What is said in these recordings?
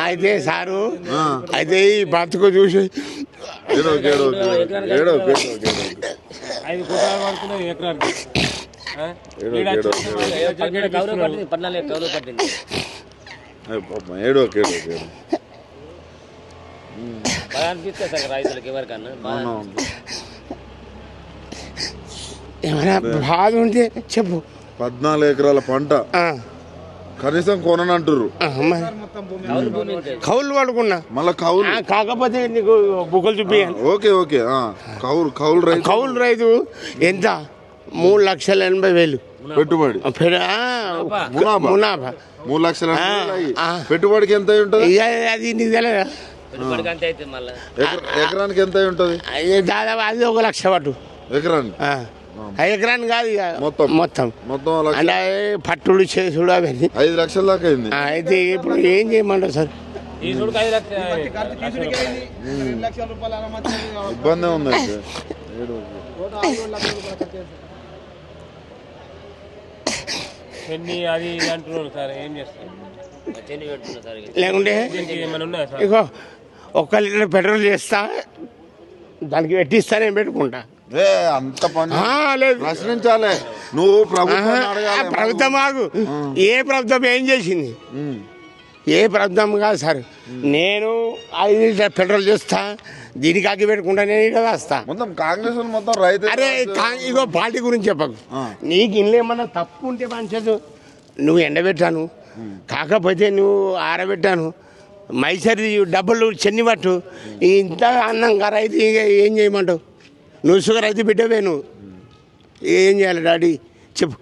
అయితే సారు. అయితే ఈ బతుకు చూసి. ఏడో బాగా అనిపిస్తుంది సార్ రైతులకు ఎవరికన్నా ఏమైనా బాధ ఉంటే చెప్పు. పద్నాలుగు ఎకరాల పంట. ఆ, కనీసం మరి కౌలు భూమి ఉంటుంది కౌలు పడుకున్నా మళ్ళా కౌలు. ఆ, కాకపోతే నీకు బుక్కలు చూపించాను ఓకే ఓకే. కౌలు కౌలు రైతు. కౌలు రైతు ఎంత? మూడు లక్షల ఎనభై వేలు. పెట్టుబడి. మునాభా. మూడు లక్షల. పెట్టుబడికి ఎంత ఉంటది? అది నీకు తెలియదా ఎకరానికి ఎంత ఉంటది? దాదాపు అది ఒక లక్ష పట్టు. ఎకరానికి? ఆ ఎకరాన్ని కాదు ఇక. మొత్తం. మొత్తం. మొత్తం లక్ష అంటే పట్టుడు చేసుడు అవన్నీ ఐదు లక్షల దాకా అయింది. అయితే ఇప్పుడు ఏం చేయమంటారు సార్? ఐదు ఇబ్బంది ఉంది అది అంటున్నారు సార్ ఏం చేస్తారు. లేకుంటే ఇగో ఒక్క లీటర్ పెట్రోల్ చేస్తా దానికి పెట్టిస్తా నేను పెట్టుకుంటా. అంత పని లేదు. ప్రశ్నించాలి. నువ్వు ప్రభుత్వం ప్రభుత్వం ఆగు. ఏ ప్రభుత్వం ఏం చేసింది? ఏ ప్రభుత్వం కాదు సార్. నేను ఐదు లీటర్ పెట్రోల్ చేస్తా దీనికి అగ్గి పెట్టుకుంటా నేను ఇక్కడ వస్తా. మొత్తం కాంగ్రెస్ మొత్తం రైతు అరే ఇగో పార్టీ గురించి చెప్పకు. నీకు ఇంట్లో ఏమన్నా తప్పు ఉంటే పంచదు నువ్వు ఎండబెట్టాను. కాకపోతే నువ్వు ఆరబెట్టాను. మైసరి డబ్బులు చెన్ని పట్టు ఇంత అన్నంగా రైతు ఇక ఏం చేయమంటావు? నువ్వు షుగర్ అయితే బిడ్డవే నువ్వు. ఏం చేయాలి డాడీ? చెప్పు.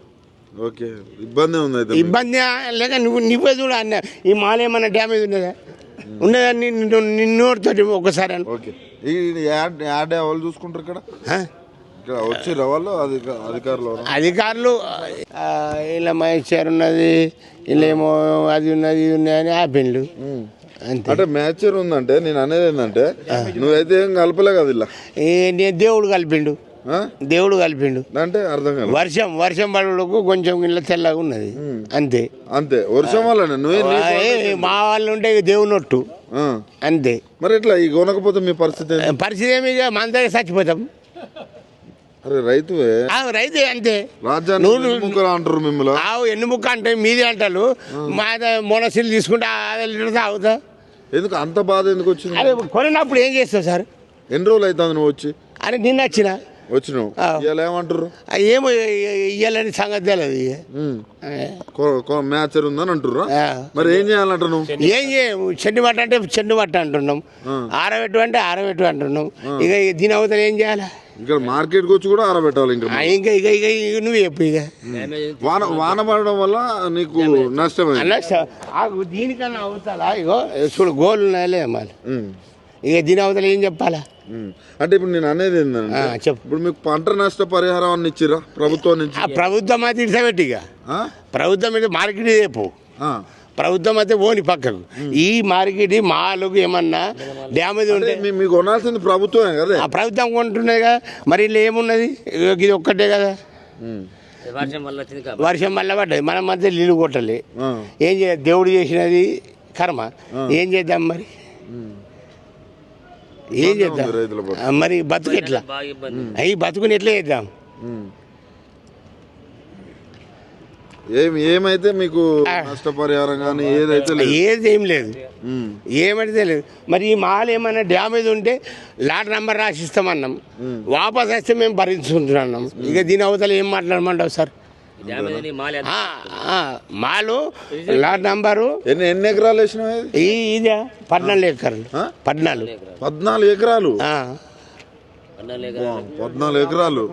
ఓకే ఇబ్బంది ఉంది. ఇబ్బంది లేక నువ్వు నువ్వే చూడ అన్న ఈ మాల ఏమన్నా డ్యామేజ్ ఉన్నదా? ఉన్నదా? నిన్ను నిన్నోడితోటి ఒకసారి ఓకే. యాడ్ వాళ్ళు చూసుకుంటారు ఇక్కడ? వాళ్ళు? అధిక అధికారులు అధికారులు ఇలా మహేశ్వర్ ఉన్నది ఇలా ఏమో అది ఉన్నది ఇది ఉన్నది అని ఆపిండు అంటే మ్యాచర్ ఉందంటే నేను అనేది ఏంటంటే నువ్వైతే ఏం కలపలే కదా ఇలా. నేను దేవుడు కలిపిండు? దేవుడు కలిపిండు. అంటే అర్థం కాదు వర్షం వర్షం పడుకు కొంచెం ఇళ్ళ తెల్లగా ఉన్నది. అంతే. అంతే. వర్షం ఏ, మా వాళ్ళు ఉంటే ఇక దేవుని ఒట్టు. ఆ. అంతే. మరి ఎట్లా ఈ కొనకపోతే మీ పరిస్థితి? పరిస్థితి ఏమి మన దగ్గర చచ్చిపోతాం. అరే రైతువే. ఆ, రైతే అంతే. రాజ్యాన్ని అంటారు మిమ్మల్ని? ఎన్ని ముక్క అంటే మీది అంటారు. మా మొనసీలు తీసుకుంటే లీటర్ తాగుతా. ఎందుకు అంత బాధ ఎందుకు వచ్చింది? అదే కొనినప్పుడు ఏం చేస్తావు సార్? ఎన్ని రోజులు అవుతుంది నువ్వు వచ్చి? అని నిన్న వచ్చిన. వచ్చినావు. ఇవాళ ఏమంటారు ఏమో ఇయ్యాలని సంగతి తెలియదు మ్యాచర్ ఉందని అంటుర్రా. మరి ఏం చేయాలంటారు నువ్వు ఏం చేయము చెండు పట్ట అంటే చెండు పట్ట అంటున్నాం. ఆరబెట్టు అంటే ఆరబెట్టు అంటున్నాం. ఇక దీని అవతల ఏం చేయాలి? ఇక్కడ మార్కెట్కి వచ్చి కూడా ఆరబెట్టాలి ఇంకా ఆ, ఇంకా ఇక ఇక ఇక నువ్వు చెప్పు ఇక. వాన వాన పడడం వల్ల నీకు నష్టమైంది అన్న ఆగు దీనికన్నా అవతల ఇగో చూడు గోలు ఉన్నాయలే ఉమ్, ఇక దీని అవతల ఏం చెప్పాలా? ఉమ్. అంటే ఇప్పుడు నేను అనేది ఏంటంటే ఆ, చెప్పు. ఇప్పుడు మీకు పంట నష్ట పరిహారం అన్ని ఇచ్చిరా ప్రభుత్వం నుంచి? ఆ ప్రభుత్వం అయితే ఇడిసబెట్టి ఇక? ప్రభుత్వం అయితే మార్కెట్ చెప్పు. ప్రభుత్వం అయితే ఓని పక్కకు. ఈ మార్కెట్ మాలకు ఏమన్నా డ్యామేజ్ ఉంటే మీకు కొనాల్సింది ప్రభుత్వమే కదా ఆ ప్రభుత్వం కొంటున్నది కదా. మరి ఇలా ఏమున్నది? ఇది ఒక్కటే కదా. వర్షం వల్ల పడ్డది. మనం మధ్య నీళ్ళు కొట్టలే. ఏం చేయ దేవుడు చేసినది కర్మ. ఏం చేద్దాం మరి? ఏం చేద్దాం? మరి బతుకు ఎట్లా? అవి బతుకుని ఎట్లా చేద్దాం? ఏం ఏమైతే మీకు నష్టపరిహారం కానీ ఏదైతే లేదు? ఏది ఏం లేదు ఏమంటే లేదు. మరి ఈ మాల్ ఏమైనా డ్యామేజ్ ఉంటే లాట్ నెంబర్ రాసిస్తామన్నాం. వాపస్ వస్తే మేము భరించుకుంటున్నాం ఇక దీని అవతల ఏం మాట్లాడమంటావు సార్? మాలి లాట్ నంబరు. ఎన్ని ఎన్ని ఎకరాలు వేసినావు ఇది? ఈ ఇదే పద్నాలుగు ఎకరాలు? పద్నాలుగు. పద్నాలుగు ఎకరాలు? ఆ. పద్నాలుగు ఎకరాలు. పద్నాలుగు ఎకరాలు.